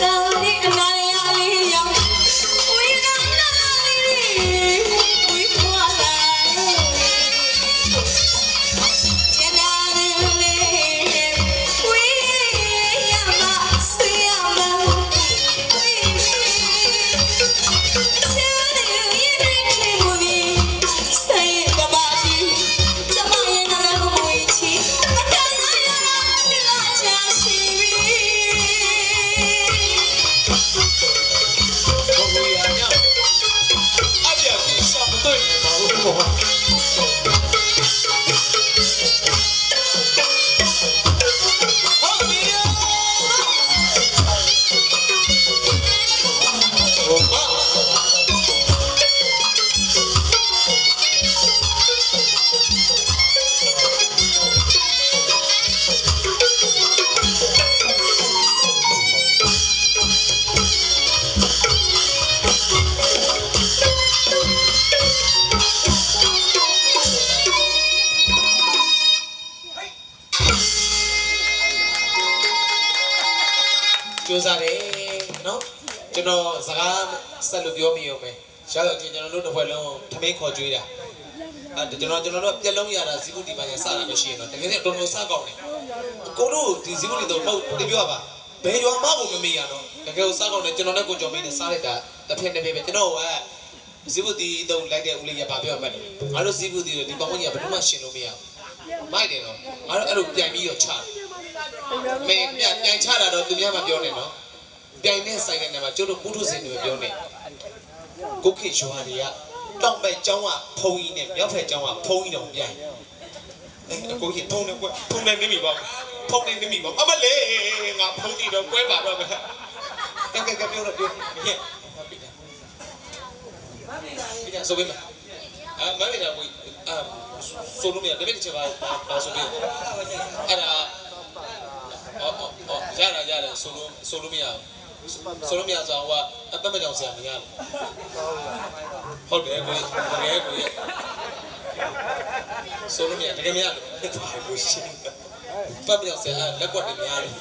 တာလေးအ ဆက်လို့ပြောမိရုံပဲရှားတော့ကျွန်တော်တို့တစ်ဖွဲ့လုံးထမင်းခေါ်ကြွေးတာအဲကျွန်တော်ကျွန်တော်တို့ပြက်လုံးရတာဇီကုတီပိုင်းကစတာမရှိရင်တော့တကယ်တော့တော်တော်စကောင်းတယ်ကိုတို့ဒီဇီကုတီတော့မဟုတ်တပြောပါဘယ်ရွာမှကိုမမေ့ရတော့တကယ်ကိုစကောင်းတယ်ကျွန်တော်နဲ့ကိုကြော်မင်းနဲ့စားလိုက်တာတစ်ဖက်တစ်ဖက်ပဲကျွန်တော်ကဇီကုတီတော့လိုက်တဲ့ဦးလေးရပါပြောမှတ်တယ်ငါတို့ဇီကုတီတို့ဒီပေါင်းကြီးကဘယ်သူမှရှင်လို့မရဘူးမိုက်တယ်နော်ငါတို့အဲ့လိုပြန်ပြီးတော့ချတယ်မင်းပြန်ပြန်ချတာတော့သူများမပြောနဲ့နော် ပြိုင်တဲ့ဆိုင်ကနေမှာကျတို့ပုထုဇဉ်တွေပြောနေကုတ်ခေရွာတွေကတောင်ပဲကျောင်းကဖုံကြီးနဲ့မြောက်ဖက်ကျောင်းကဖုံကြီးတောင်ပြိုင်အကိုကြီးဖုံနေကွဖုံနေနေမိပါဖုံနေနေမိပါအမလေးငါဖုံတီတော့ကွဲပါတော့မယ်ကဲကဲကဲပြောတော့ပြောဟဲ့ပြတာဆိုပေးမအမမေနာဘူးအဆိုလို့မရတပည့်တစ်ချက်ပါပါဆိုပေးအဲ့ဒါအော်အော်ရတာရတယ်ဆိုလို့ဆိုလို့မရဘူး ဆိုလို့မရဆိုတော့အပတ်မကြောင်ဆရာမရဘူးဟုတ်တယ်ကိုတကယ်ကိုဆိုလို့မရတကယ်မရလို့ဒါကိုရှင်းပတ်မကြောင်ဆရာလက်ကွက်တွေမရလို့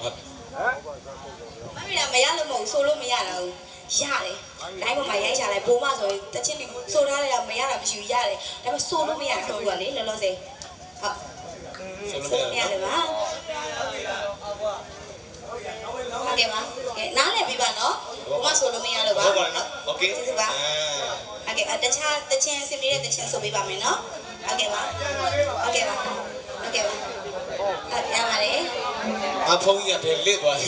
ဟုတ်မမီးမရလို့မဟုတ်ဆိုလို့မရတာဘူးရတယ်တိုင်းပေါ်မှာရိုက်ချလိုက်ဘိုးမဆိုရင်တချင်းနေဆိုထားလိုက်ရမရတာမရှိဘူးရတယ်ဒါပေမဲ့ဆိုလို့မရတာဟုတ်ကလေလောလောဆယ်ဟုတ်ဆိုလို့ဆိုမရလို့မရတယ်ပါဟုတ် ကဲ့ပါကဲနားလည်ပြီပါနော်ဘိုးမဆိုလို့မရလို့ပါ ဟုတ်ပါနော်โอเค ကျေးဇူးပါ အဲ ဟုတ်ကဲ့အတခြားတချင်းစင်နေတဲ့တချင်းဆိုပေးပါမယ်နော်ဟုတ်ကဲ့ပါဟုတ်ကဲ့ပါဟုတ်ကဲ့ပါဟုတ်ရပါတယ် အဖုံးကြီးကဘယ်လစ်သွားလဲ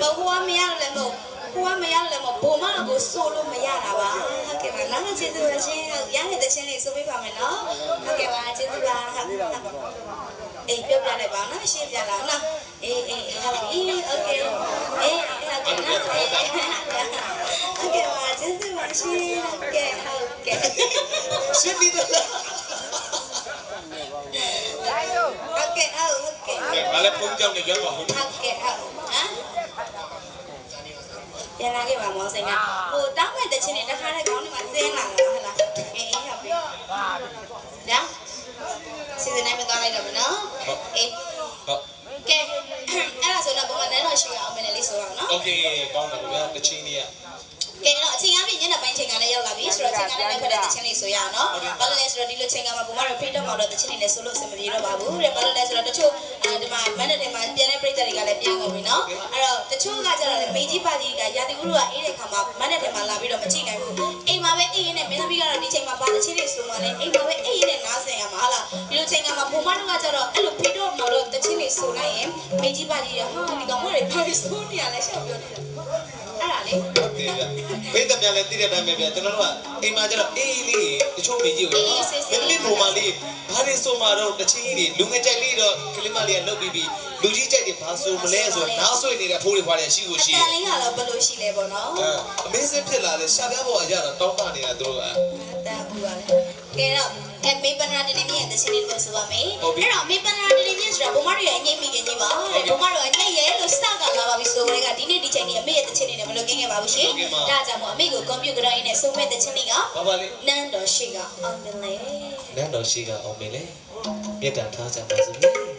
မဟိုကမရလို့လည်းမဟုတ် ဟိုကမရလို့လည်းမဟုတ်ဘုံမကိုဆိုလို့မရတာပါဟုတ်ကဲ့ပါနောက်ကျေးဇူးပါရှင်ဟုတ်ရတဲ့တချင်းလေးဆိုပေးပါမယ်နော်ဟုတ်ကဲ့ပါကျေးဇူးပါဟုတ်အေးပြောပြလိုက်ပါနော်ရှင်းပြလာနော်အေးအေးအေးဟုတ်ပြီโอเคအေးဟုတ်ကဲ့နော်ဟုတ်ကဲ့ပါကျေးဇူးပါရှင်ဟုတ်ကဲ့ဟုတ်ကဲ့ ရှင်းပြီလား ဟုတ်ကဲ့ဟုတ်ဟုတ်ကဲ့ ကဲငါလည်းဖုံးကြောင်နေရောက် ပါဟုတ် ဟုတ်ကဲ့ဟုတ်ဟမ်ပြန်လာခဲ့ပါမောင်စိန်ကဟိုတောင်းမဲ့တချင်းနဲ့တခါတည်းခေါင်းထဲမှာဆင်းလာတာဟုတ်လားအေးအေးဟုတ်ပြီညာစီစဉ်နိုင်မသွားလိုက်တော့မနော်အေး ဟုတ် ကဲအဲ့ဒါဆိုတော့ပုံမှန်တန်းတော့ရှိရအောင်မယ်လေးဆိုတော့နော် โอเคကောင်းတယ်ဗျာတချင်းလေးက ကဲတော့အချိန်အပြည့်ညနေပိုင်းချိန်ကလည်းရောက်လာပြီဆိုတော့ချိန်ကလည်းဖက်တဲ့တချင်းလေးဆိုရအောင်နော်ဘာလို့လဲဆိုတော့ဒီလိုချိန်ကမှပုံမှန်တော့ freedom မှာတော့တချင်းလေးလည်းဆိုလို့အဆင်မပြေတော့ပါဘူးတဲ့ဘာလို့လဲဆိုတော့တချို့အဲဒီမှာ mandate တွေမှာပြန်တဲ့ပြည်သက်တွေကလည်းပြန်ကုန်ပြီနော်အဲ့တော့တချို့ကကျတော့လေမေကြီးပါကြီးကရာသီဥတုကအေးတဲ့ခါမှာ mandate တွေမှာလာပြီးတော့မကြည့်နိုင်ဘူးအိမ်မှာပဲအေးရင်းနဲ့မင်းသမီးကတော့ဒီချိန်မှာပါတချင်းလေးဆိုမှလည်းအိမ်မှာပဲအေးရင်းနဲ့နားဆင်ရမှာဟာလားဒီလိုချိန်ကမှပုံမှန်တော့ကကျတော့အဲ့လို freedom မှာတော့တချင်းလေးဆိုလိုက်ရင်မေကြီးပါကြီးရဟာဒီကောင်မတွေပါပြီးဆိုနေရလဲရှောက်ပြောနေတာအဲ့ တာလေဟုတ်တယ်ဗျပိတ်တယ်ဗျလည်းတိတဲ့အတိုင်းပဲဗျကျွန်တော်တို့ကအိမ်မှာကျတော့အေးလေးတချို့မိကြီးကိုလေမင်းလေးပုံမလေးဘာတွေဆိုမှတော့တချင်းကြီးတွေလူငယ်ကြိုက်လေးတော့ကလေးမလေးကလှုပ်ပြီးပြီးလူကြီးကြိုက်တွေဘာဆိုမလဲဆိုတော့နားဆွေနေတဲ့ဖိုးတွေဖွာတယ်ရှိကိုရှိတယ်အတန်လေးကတော့ဘယ်လိုရှိလဲပေါ့နော်အမေးစစ်ဖြစ်လာတယ်ရှာပြဘောကရတော့တောင်းတနေတာတို့ကအတန်ဘူးပါလေကဲတော့ အဲမေပနာတနေမြင့်တဲ့ရှင်လေးလို့ဆိုပါမယ်အဲ့တော့မေပနာတနေမြင့်ဆိုတာဘုမတို့ရဲ့အငိမ့်မိခင်ကြီးပါတဲ့ဘုမတို့ရဲ့ညက်ရဲလို့စကားလာပါပြီဆိုတော့ကဒီနေ့ဒီချိန်ကြီးအမေရဲ့တခြင်းလေးနဲ့မလွတ်ကင်းခဲ့ပါဘူးရှင်ဒါကြောင့်မို့အမေကိုကွန်ပျူတာရင်းနဲ့စုံမဲ့တခြင်းလေးကနန်းတော်ရှိကအောင်မလဲနန်းတော်ရှိကအောင်မလဲမြေတံထားကြပါစို့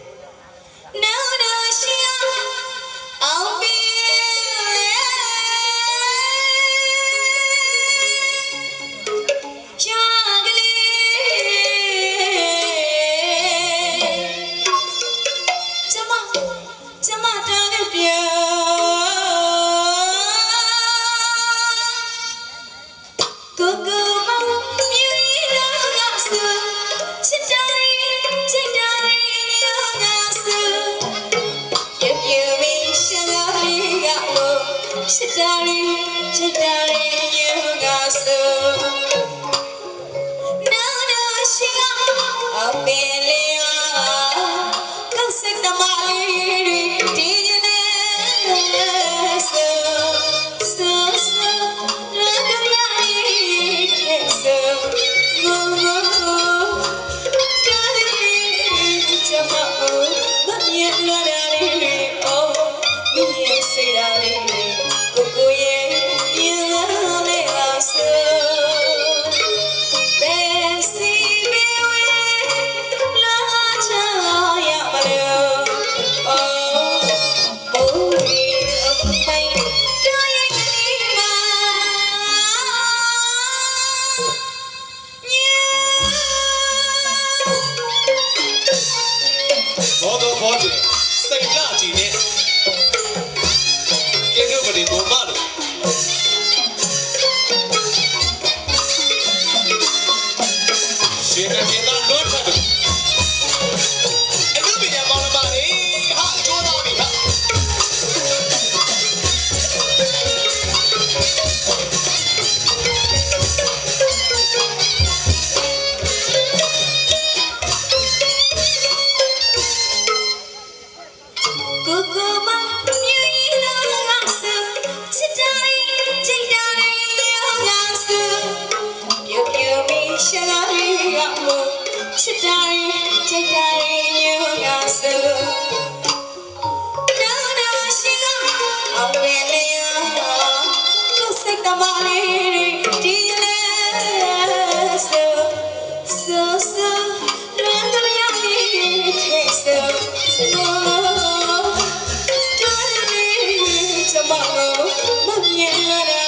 Yeah,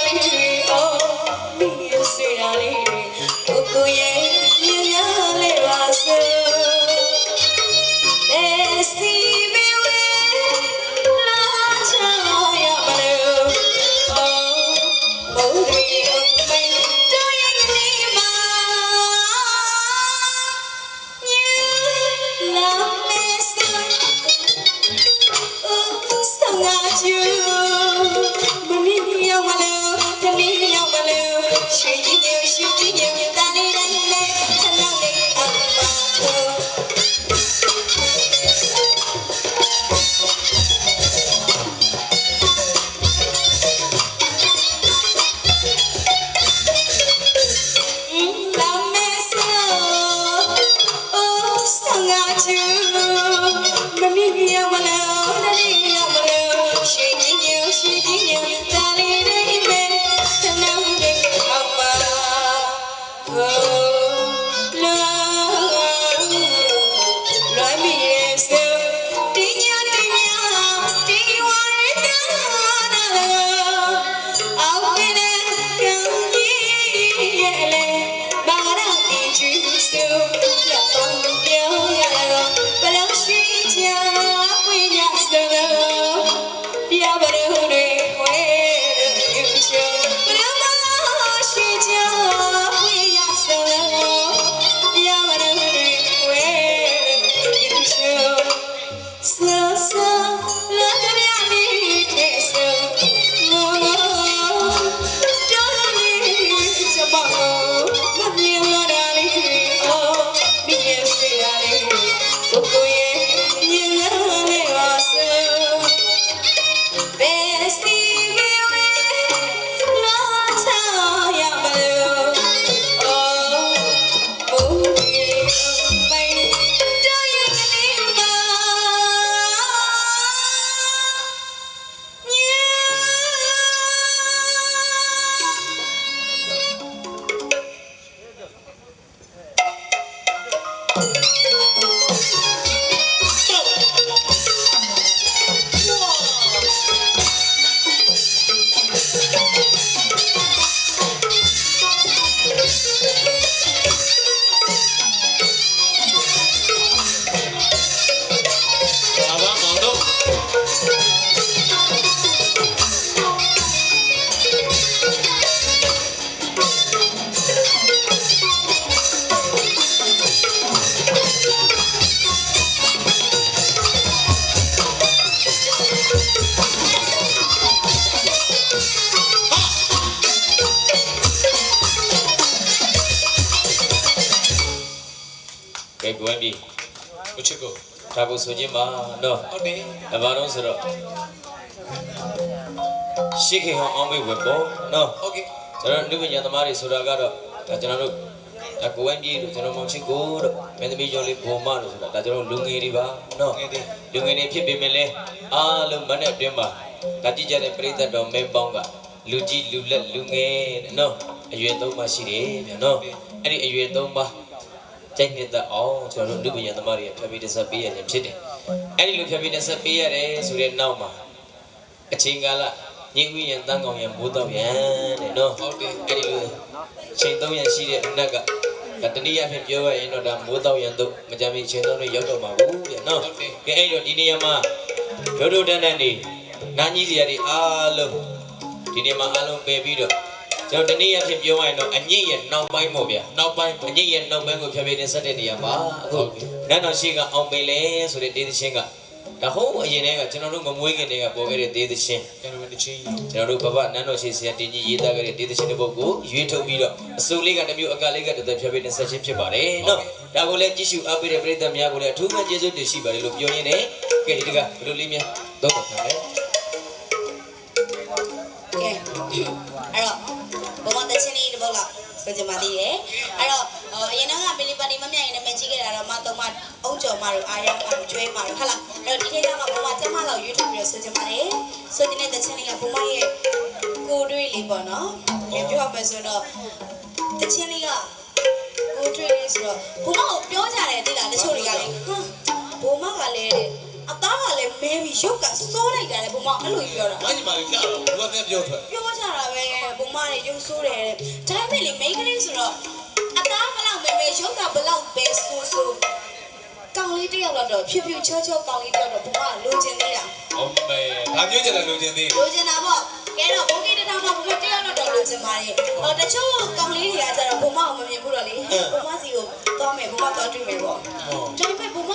ကိုဒါကိုဆိုခြင်းပါနော်ဟုတ်တယ်အဘာတော့ဆိုတော့ရှိခေဟောင်းအောင်မေဝပေါ့နော်ဟုတ်ကဲ့ကျွန်တော်လူပညာသမားတွေဆိုတာကတော့ဒါကျွန်တော်တို့ဒါကိုဝင်ပြီလို့ကျွန်တော်မောင်ချစ်ကိုတို့မင်းသမီးကျော်လေးဘုံမလို့ဆိုတာဒါကျွန်တော်လူငယ်တွေပါနော်ငယ်တယ်လူငယ်တွေဖြစ်ပေမဲ့လည်းအားလုံးမနဲ့အတွင်းမှာဒါကြည့်ကြတဲ့ပရိသတ်တော်မင်းပေါင်းကလူကြီးလူလက်လူငယ်တဲ့နော်အရွယ်သုံးပါရှိတယ်ဗျာနော်အဲ့ဒီအရွယ်သုံးပါ ကျိုက်နှစ်သက်အောင်ကျွန်တော်တို့လူပညာသမားတွေကဖြတ်ပြီးတစ်ဆက်ပေးရခြင်းဖြစ်တယ်အဲ့ဒီလိုဖြတ်ပြီးတစ်ဆက်ပေးရတယ်ဆိုတဲ့နောက်မှာအချိန်ကာလညင်ဝိရန်တန်းကောင်ရန်မိုးတော့ရန်တဲ့နော်ဟုတ်တယ်အဲ့ဒီလိုချိန်သုံးရန်ရှိတဲ့အနက်ကဒါတနည်းအားဖြင့်ပြောရရင်တော့ဒါမိုးတော့ရန်တို့မကြမ်းမီချိန်သုံးလို့ရောက်တော့မှာဘူးတဲ့နော်ဟုတ်တယ်ကဲအဲ့တော့ဒီနေရာမှာဒုဒုတန်းတန်းနေနာကြီးစရာတွေအားလုံးဒီနေရာမှာအားလုံးပယ်ပြီးတော့ ကျွန်တော်တနည်းအားဖြင့်ပြောရရင်တော့အညစ်ရဲ့နောက်ပိုင်းပေါ့ဗျာနောက်ပိုင်းအညစ်ရဲ့နောက်ပိုင်းကိုဖြတ်ဖြတ်နေဆက်တဲ့နေရာမှာအခုနတ်တော်ရှိကအောင်ပင်လဲဆိုတဲ့တေးသချင်းကဒါဟုတ်အရင်တည်းကကျွန်တော်တို့မမွေးခင်တည်းကပေါ်ခဲ့တဲ့တေးသချင်းကဲတော့တချင်းကျွန်တော်တို့ဘဘနန်းတော်ရှိဆရာတင်ကြီးရေးသားခဲ့တဲ့တေးသချင်းတစ်ပုဒ်ကိုရွေးထုတ်ပြီးတော့အစိုးလေးကတစ်မျိုးအကလေးကတစ်သက်ဖြတ်ဖြတ်နေဆက်ချင်းဖြစ်ပါတယ်နော်ဒါကိုလည်းကြည့်ရှုအားပေးတဲ့ပရိသတ်များကိုလည်းအထူးမှကျေးဇူးတင်ရှိပါတယ်လို့ပြောရင်းနဲ့ကဲဒီတကဘယ်လိုလေးများတော့ပါမယ်ကဲအဲ့တော့ ဘုံမတချင်းလေးတစ်ပုတ်လောက်ဆိုကြပါသေးတယ်အဲ့တော့အရင်တော့ကမီလီပါတီမမြိုင်နေမကြည့်ခဲ့တာတော့မတော့မအုံကြော်မတို့အားရမတို့ကျွဲမတို့ဟုတ်လားအဲ့တော့ဒီထဲကမှဘုံမကျမလောက်ရွေးထုတ်ပြီးတော့ဆိုကြပါတယ်ဆိုကြတဲ့တချင်းလေးကဘုံမရဲ့ကိုတွေးလေးပေါ့နော်ပြောရမယ်ဆိုတော့တချင်းလေးကကိုတွေးလေးဆိုတော့ဘုံမကိုပြောကြတယ်တိလားတချို့တွေကလေဟမ်ဘုံမကလည်း အသားကလည်းမဲပြီးရုပ်ကစိုးလိုက်တာလေဘုံမအဲ့လိုပြောတာဘာညီမလေးကြားတော့ဘာနဲ့ပြောထွက်ပြောကြတာပဲဘုံမတွေရုပ်ဆိုးတယ်တဲ့ဒါပေမဲ့လေမိန်းကလေးဆိုတော့အသားဘလောက်ပဲပဲရုပ်ကဘလောက်ပဲဆိုးဆိုးကောင်လေးတစ်ယောက်တော့ဖြူဖြူချောချောကောင်လေးတစ်ယောက်တော့ဘုံမလိုချင်သေးတာဟုတ်မဲဒါပြောချင်တယ်လူချင်းသေးလိုချင်တာပေါ့ကဲတော့ဘိုးကြီးတစ်ထောင်တော့ဘုံမတစ်ယောက်တော့လိုချင်ပါတယ်ဟောတချို့ကောင်လေးတွေကကျတော့ဘုံမအောင်မမြင်ဘူးတော့လေဘုံမစီကို သွားမယ်ဘုံမသွားတွေ့မယ်ပေါ့ဟုတ်ဒါပေမဲ့ဘုံမ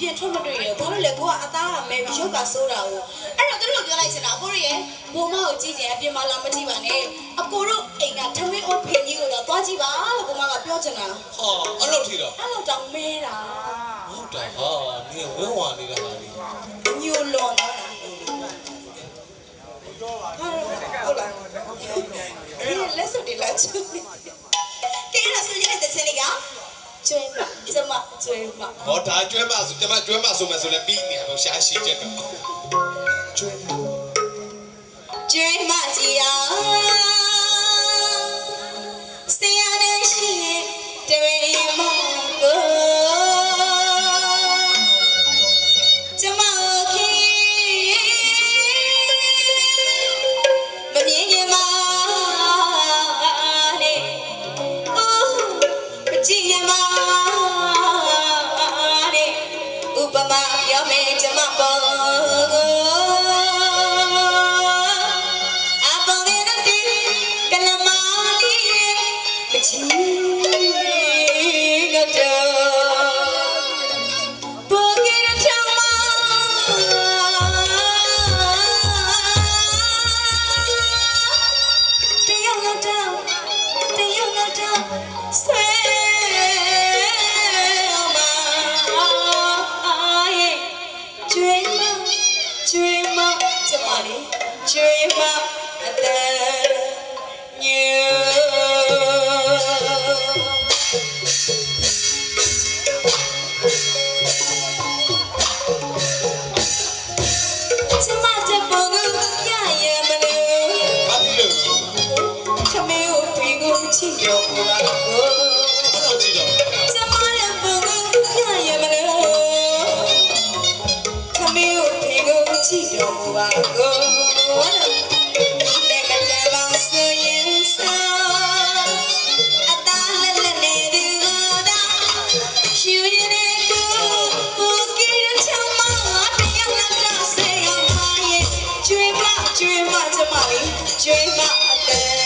ပြင်ထွက်မတွေ့ရဘာလို့လဲကိုကအသားကမဲပြီးရုပ်ကဆိုးတာကိုအဲ့တော့သူတို့ပြောလိုက်ချင်တာအကိုရရဲ့ဘုံမကိုကြည့်ကြအပြင်မှာလာမကြည့်ပါနဲ့အကိုတို့အိမ်ကထမင်းအိုးဖင်ကြီးကိုတော့သွားကြည့်ပါလို့ဘုံမကပြောချင်တာဟာအဲ့လိုထီတော့အဲ့လိုတောင်မဲတာဟုတ်တယ်ဟာဒီဝင်းဝါနေတာဟာဒီအညိုလွန်တော့တာဟုတ်လားအဲ့လက်စတီလာချူကဲရဆိုရတဲ့စနေက ကျွေးမကျမကျွေးမဟောဒါကျွဲမဆိုကျမကျွဲမဆိုမယ်ဆိုလည်းပြီးနေတော့ရှာရှိချက်တော့ကျွဲမကျွေးမကြီးအော dream of a girl.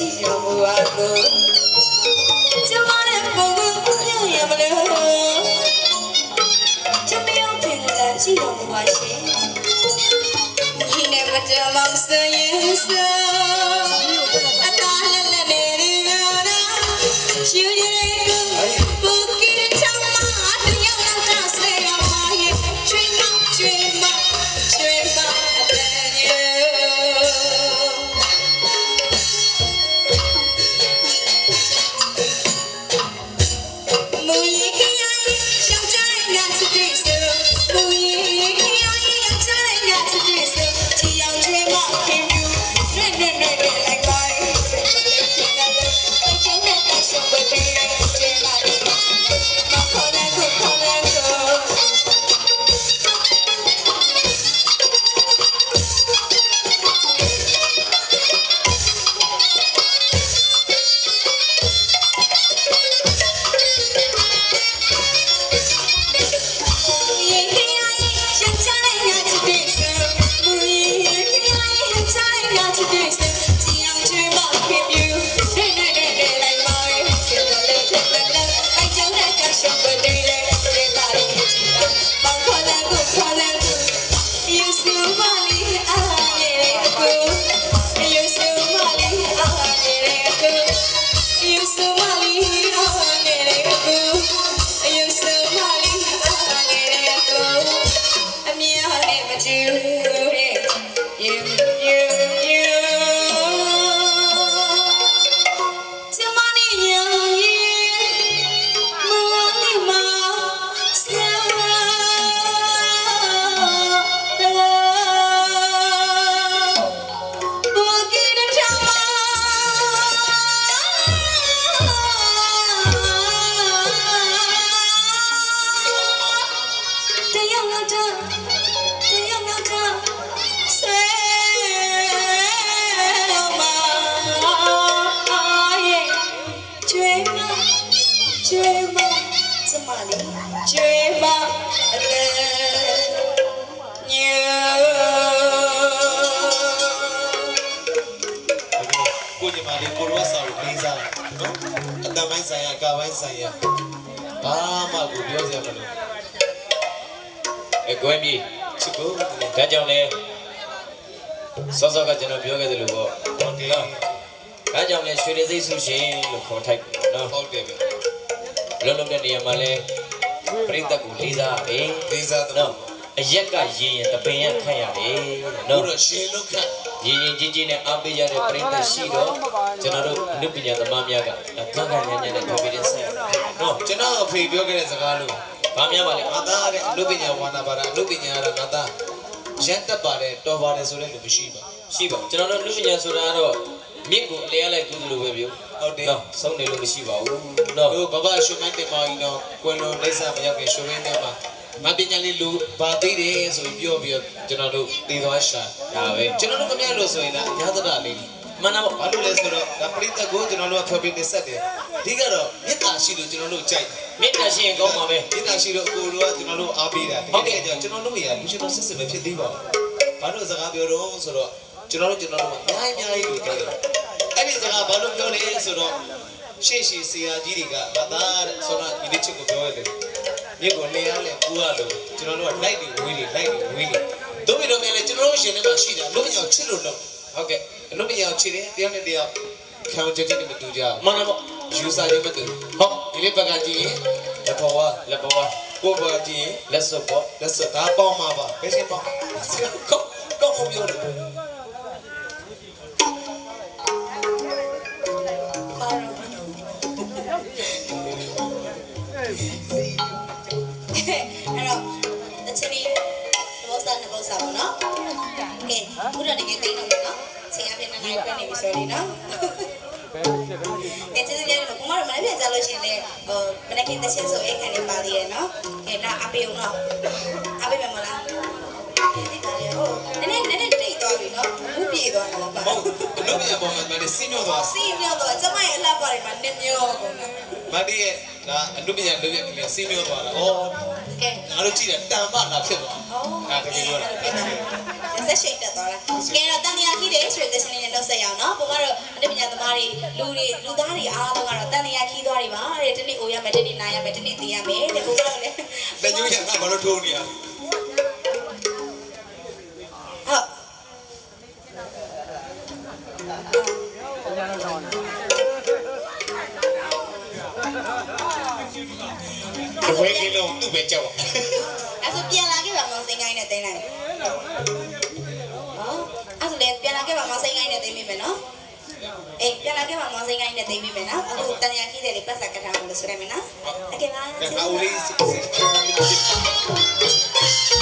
ချီရောမူပါကိုကျမနဲ့ပုံကိုညရမလို့ချမယောပင်လာချီရောမူပါရှင်ဒီနေ့မတမောင်စရင်စအတား ဘာမှကိုပြောစရာမလိုအကွဲမြေချစ်ကိုဒါကြောင့်လဲစောစောကကျွန်တော်ပြောခဲ့သလိုပေါ့ဟုတ်တယ်နော်ဒါကြောင့်လဲရွှေရစိတ်ဆုရှင်လို့ခေါ်ထိုက်တယ်နော်ဟုတ်တယ်ဗျလုံးလုံးတဲ့နေရာမှာလဲပြိတ္တကိုလေးစားရတယ်လေးစားတော့နော်အရက်ကရင်ရင်တပင်ရခန့်ရတယ်ဘုနော်ရားရှင်လုခတ်ရင်ရင်ချင်းချင်းနဲ့အားပေးကြတဲ့ပြိတ္တရှိတော့ကျွန်တော်တို့အနုပညာသမားများကကန့်ကန့်ညံ့ညံ့နဲ့ပြောပြတဲ့ဆက် နော်ကျွန်တော်အဖေပြောခဲ့တဲ့စကားလို့ဘာများပါလဲငါသားတဲ့အနုပညာဝါနာပါတာအနုပညာရတာငါသားရက်တက်ပါတယ်တော်ပါတယ်ဆိုတဲ့လူမရှိပါရှိပါကျွန်တော်တို့အနုပညာဆိုတာကတော့မြင့်ကိုအလဲရလိုက်ကုသလိုပဲပြောဟုတ်တယ်နော်ဆုံးနေလို့မရှိပါဘူးနော်တို့ဘဘရွှေမိုင်းတင်မောင်ကြီးတော့ကွယ်လွန်လိမ့်စာမရောက်ခင်ရွှေမင်းတင်မှာမပညာလေးလူဘာသေးတယ်ဆိုပြီးပြောပြီးတော့ကျွန်တော်တို့တည်သွားရှာဒါပဲကျွန်တော်တို့ခင်ဗျားလို့ဆိုရင်လည်းအများသဒလေးတွေ မှန်တာပေါ့ဘာလို့လဲဆိုတော့ဒါပရိသတ်ကိုကျွန်တော်တို့ကဖျော်ပြနေဆက်တယ်အဓိကတော့မေတ္တာရှိလို့ကျွန်တော်တို့ကြိုက်တယ်မေတ္တာရှိရင်ကောင်းပါပဲမေတ္တာရှိလို့အကိုတို့ကကျွန်တော်တို့အားပေးတာတကယ်ကြောင့်ကျွန်တော်တို့ရလူရှင်တော်ဆက်ဆက်ပဲဖြစ်သေးပါဘူးဘာလို့စကားပြောတော့ဆိုတော့ကျွန်တော်တို့ကျွန်တော်တို့ကအများကြီးအများကြီးလို့ကြိုက်တယ်အဲ့ဒီစကားဘာလို့ပြောလဲဆိုတော့ရှေ့ရှေ့ဆရာကြီးတွေကဘာသာတဲ့ဆိုတော့ဒီနေ့ချက်ကိုပြောရတယ်မြစ်ကိုနေရလဲကူရလို့ကျွန်တော်တို့ကလိုက်တွေဝေးတွေလိုက်တွေဝေးတွေတို့ပြီးတော့လည်းကျွန်တော်တို့ရှင်ထဲမှာရှိတယ်လူပညာချစ်လို့လို့ဟုတ်ကဲ့ လူပညာချစ်တယ်တရားနဲ့တရားခံကြကြနဲ့မတူကြဘူးမှန်တာပေါ့ယူဆခြင်းမတူဟုတ်ဒီလေးဘက်ကကြည့်ရင်တဘောဝလက်ပေါ်ပါကိုဘက်ကကြည့်ရင်လက်စွပ်ပေါ့လက်စဒါပေါင်းမှာပါဘယ်ရှင်ပေါင်းကောကောကောပြောတယ်ပါတော့အဲ့တော့တချင်ဒီဘောစာနဲ့ဘောစာပေါ့နော်ကဲခုတော့တကယ်သိတော့မယ်နော် ချိန်အပြည့်နှစ်နိုင်ပြနေပြီဆိုရင်နော်ကဲကျေးဇူးများတယ်ဘုမတို့မနေ့ပြန်ကြလို့ရှိရင်လေဟိုမနေ့ကတချင်ဆိုအိတ်ခံနေပါသေးရဲ့နော်ကဲဒါအပေးအောင်နော်အပေးမယ်မလားဒီကလေးဟိုနည်းနည်းနည်းနည်းတိတ်သွားပြီနော်ဘူးပြေသွားတာပါဟုတ်အလုပ်ပြန်ပေါ်မှာမင်းစင်းညောသွားစီမြောက်တော့ကျမရဲ့အလှပါတွေမှာနစ်မျောကုန်တယ်မတည်းရဲ့ဒါအလုပ်ပြန်လုပ်ရကလေးစင်းညောသွားတာဩကဲငါတို့ကြည့်တယ်တန်ပနာဖြစ်သွား 哦，ဒါတကယ်ပြောတာဆက်ရှိတ်တက်သွားတာကဲတော့တန်တရားကြီးတယ်ဆိုတဲ့တခြင်းလေးနဲ့နှုတ်ဆက်ရအောင်နော်ပုံကတော့အနည်းပညာသမားတွေလူတွေလူသားတွေအားလုံးကတော့တန်တရားခီးသွားတွေပါတဲ့တနေ့အိုရမယ်တနေ့နားရမယ်တနေ့သိရမယ်တဲ့ပုံကတော့လည်းလက်ညှိုးရကဘာလို့ထိုးနေရဟုတ်တဝဲကင်းလုံးသူ့ပဲကြောက်အဲ့ နဲ့တင်းလိုက်နော်အဲ့ဒါလည်းပြန်လာခဲ့ပါမဆိုင်ကိုင်းနဲ့တင်းမိမယ်နော်အေးပြန်လာခဲ့ပါမဆိုင်ကိုင်းနဲ့တင်းမိမယ်နော်အခုတန်ရာခီးတယ်လေးပတ်စကထားလို့ဆိုရမယ်နော်အကဲပါဒါအူလေးစစ်စစ်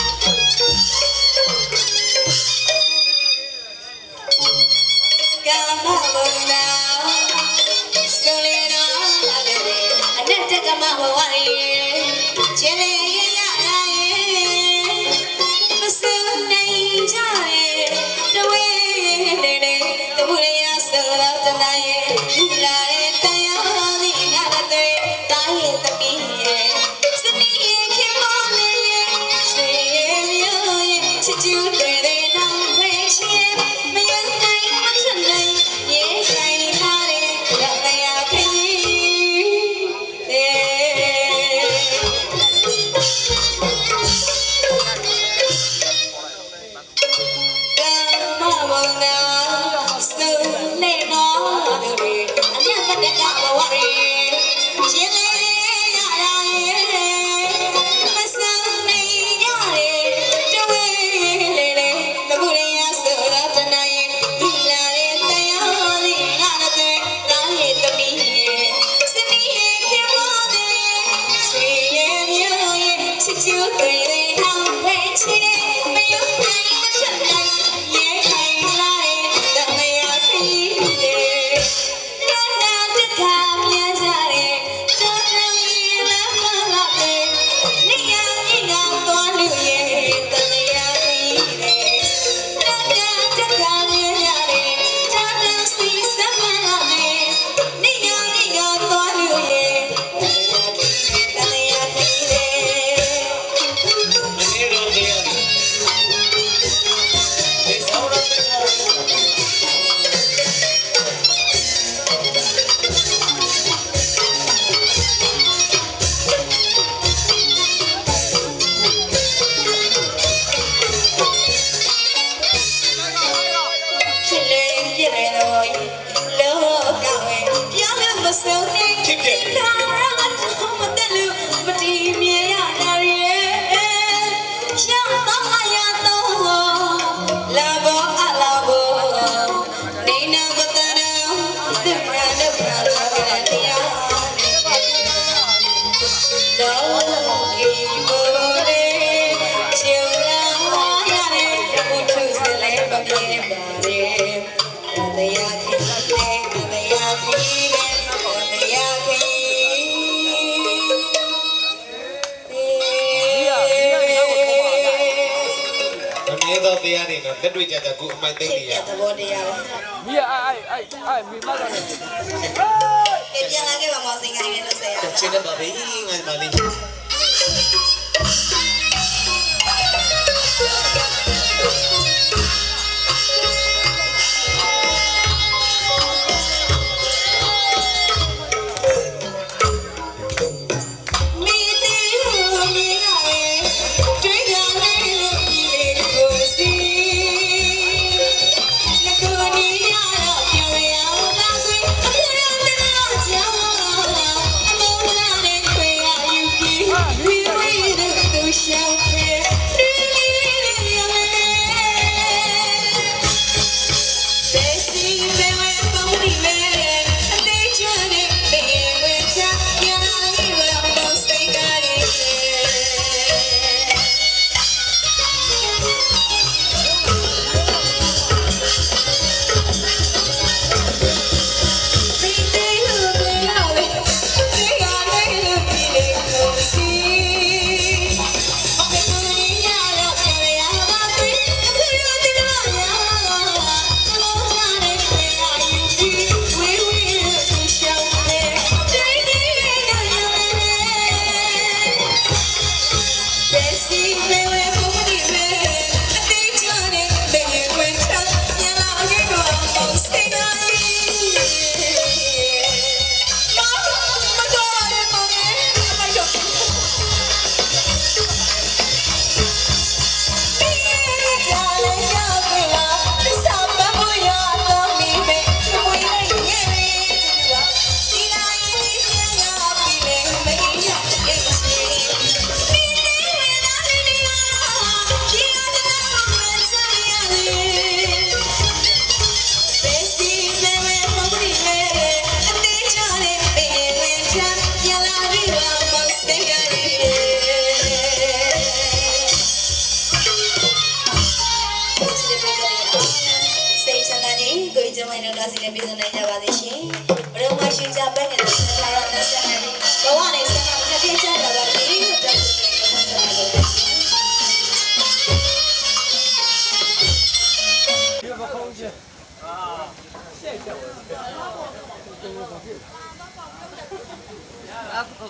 ရေ စ် လောကဝဲပြောင်းလို့မဆုံးနေကာရအထုံး လက်တွေ့ကြကြကိုအမိုက်သိမ့်ဖြစ်နေပြရသဘောတရားပဲမီးအဲ့အဲ့အဲ့အဲ့မီးမကတော့။ပြန်လာခဲ့ပါမောင်စင်ကိုင်းနဲ့လို့ဆက်ရအောင်ချင်းနေပါပြီငါဒီမလေး။ ဟို